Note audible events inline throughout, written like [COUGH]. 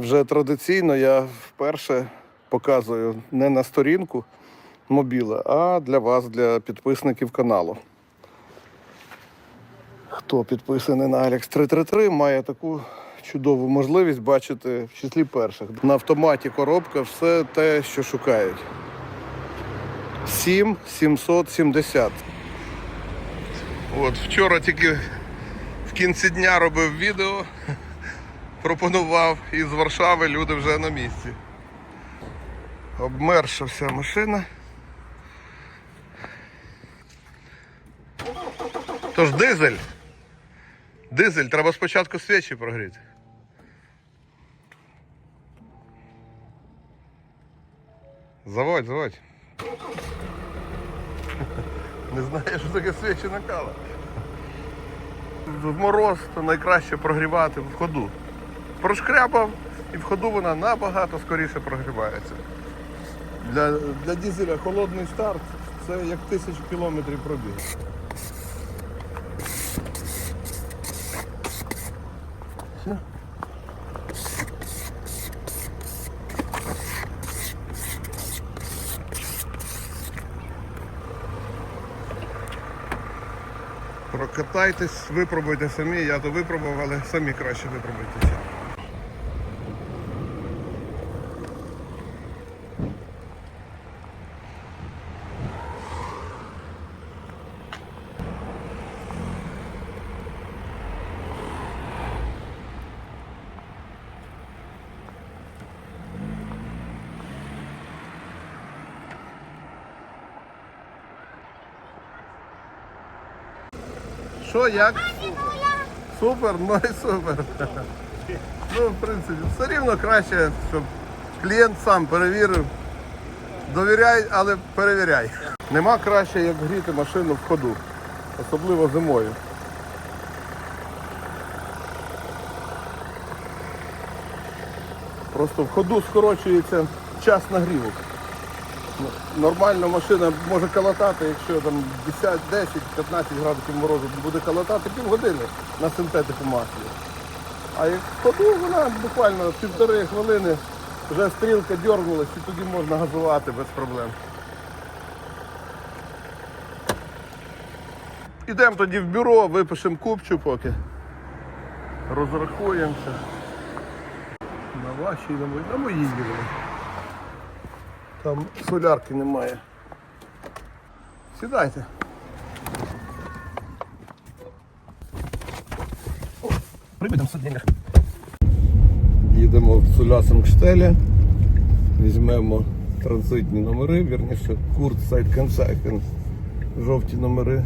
Вже традиційно я вперше показую не на сторінку мобіла, а для вас, для підписників каналу. Хто підписаний на Alex 333, має таку чудову можливість бачити в числі перших. На автоматі коробка все те, що шукають. 7770. От вчора тільки в кінці дня робив відео, пропонував із Варшави люди вже на місці. Обмерша вся машина. Тож дизель. Дизель, треба спочатку свічі прогріти. Заводь, заводь. [LAUGHS] Не знаю, що таке свічі накала. В мороз то найкраще прогрівати в ходу. Прошкрябав і в ходу вона набагато скоріше прогрівається. Для, для дізеля холодний старт це як тисячу кілометрів пробіг. Прокатайтесь, випробуйте самі, я то випробував, але самі краще випробуйте. Що, як? Супер, ну і супер. Ну, в принципі, все рівно краще, щоб клієнт сам перевірив. Довіряй, але перевіряй. Нема краще, як гріти машину в ходу, особливо зимою. Просто в ходу скорочується час нагріву. Нормально машина може калатати, якщо там 10, 10, 15 градусів морозу буде калатати півгодини на синтетику маслі. А як ходу вона буквально півтори хвилини вже стрілка дьорнулась і тоді можна газувати без проблем. Ідемо тоді в бюро, випишемо купчу поки. Розрахуємося. На вашій, на моїй, на моїй. Там солярки немає. Сідайте. В деньгах. Їдемо в Цулясенкштелі, візьмемо транзитні номери, вірніше Курт Сайткенсайкен, жовті номери.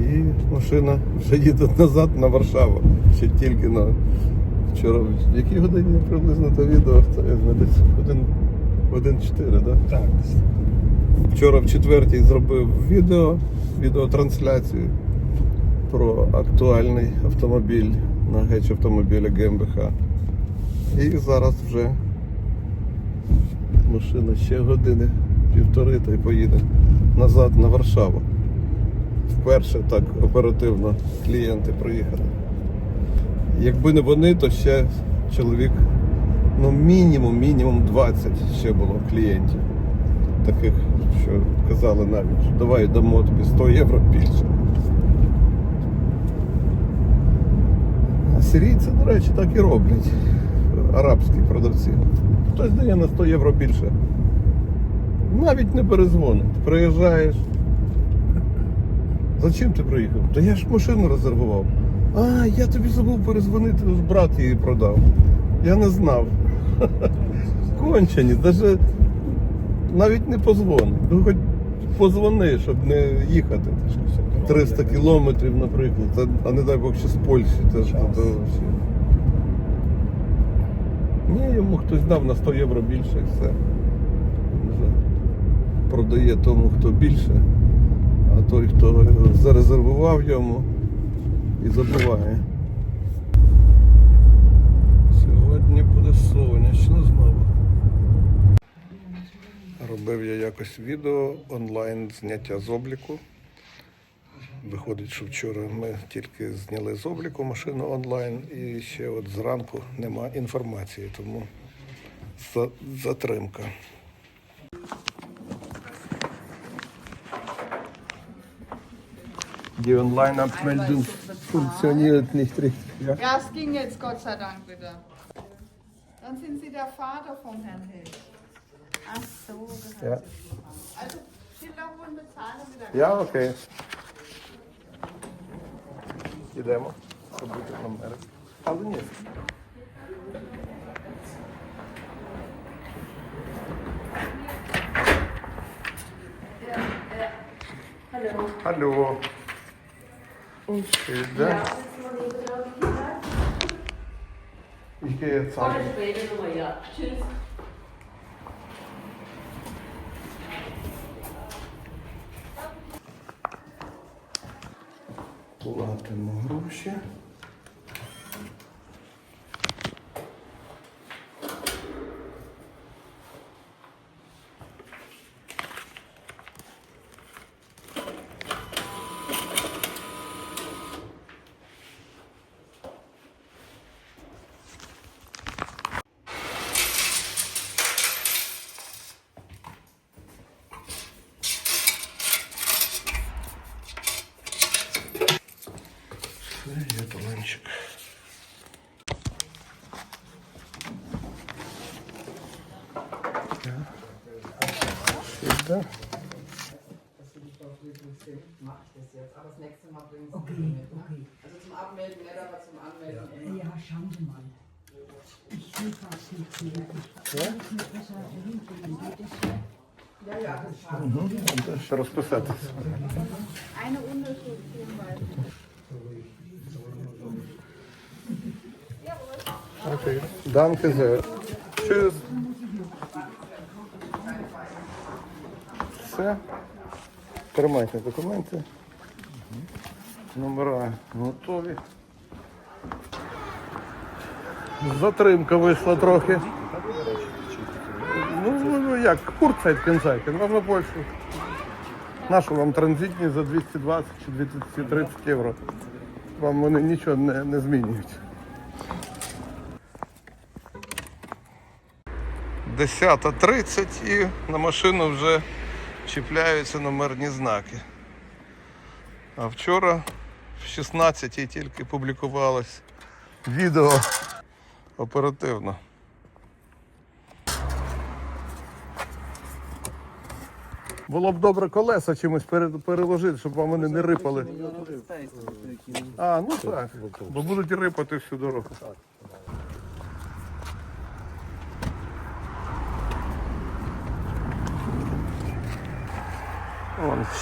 І машина вже їде назад на Варшаву. Ще тільки на вчора. В якій годині приблизно то відео? Це десь один, один 4, да? Так. Вчора в четвертій зробив відео, відеотрансляцію про актуальний автомобіль на геч автомобіля ГМБХ. І зараз вже машина ще години, півтори та й поїде назад на Варшаву. Вперше так оперативно клієнти приїхали. Якби не вони, то ще чоловік, ну мінімум, мінімум 20 ще було клієнтів таких, що казали навіть, що давай дамо тобі 100 євро більше. А сирійці, до речі, так і роблять. Арабські продавці. Хтось дає на 100 євро більше. Навіть не перезвонить. Приїжджаєш. Зачем ти приїхав? Та я ж машину резервував. А, я тобі забув перезвонити, брат її продав. Я не знав. [LAUGHS] Кончені, навіть навіть не позвон. Ну хоч позвони, щоб не їхати. 300 кілометрів, наприклад, а не дай Бог ще з Польщі. Це ж Час. то. Ні, йому хтось дав на 100 євро більше і все. Вже продає тому, хто більше, а той, хто зарезервував йому і забуває. Сьогодні буде сонячно знову. Робив я якось відео онлайн зняття з обліку. Виходить, що вчора ми тільки зняли з обліку машину онлайн і ще от зранку нема інформації, тому затримка. Die Online-Abmeldung funktioniert nicht richtig. Ja. Ja, es ging jetzt Gott sei Dank wieder. Dann sind Sie der Vater vom Herrn Hill. Ach so, gehört Ja. sich. Also Schilder holen, bezahlen wieder. Ja, окей. Ідемо. Робити номери. Але ні. Hallo. Hallo. Evde. İki et sağlık. Bu altın muhurmuş ya. є талончик. Сюди. Mach ich das jetzt, aber das nächste Mal bringen Sie okay, mit. Ne? Also zum Abmelden nicht, aber zum Anmelden. immer. Ja, schauen Sie mal. Ich sehe fast nichts mehr. Ich kann es nicht besser hinkriegen. Geht es so? Ja, ja, das passt. Це ще розписатися. Eine Unterschrift hinweisen. Окей. Danke sehr. Tschüss. Все. Тримайте документи. Номера готові. Затримка вийшла трохи. Ну, ну як, курцайт кінцайт, можна Польщу. Нашу вам транзитні за 220 чи 230 євро. Вам вони нічого не, не змінюють. 10.30 і на машину вже чіпляються номерні знаки. А вчора в 16 тільки публікувалось відео оперативно. Було б добре колеса чимось переложити, щоб вам вони не рипали. А, ну так. Бо будуть рипати всю дорогу.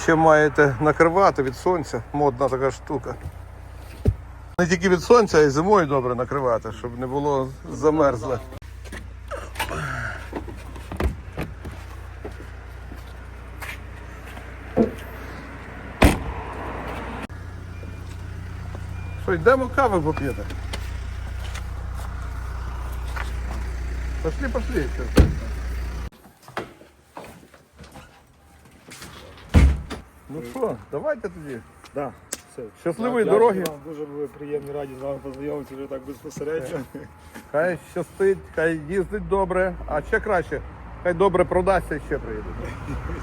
Ще маєте накривати від сонця, модна така штука. Не тільки від сонця, а й зимою добре накривати, щоб не було замерзле. Що, йдемо кави поп'єте? Пошли, пошли. Ну що, давайте тоді. Да, все. Щасливої Дякую дороги. вам, Дуже були приємні раді з вами познайомитися вже так безпосередньо. Хай щастить, хай їздить добре, а ще краще. Хай добре продасться і ще приїде.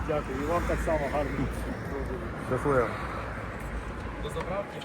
Дякую. І вам так само гарно. Щасливо. До заправки.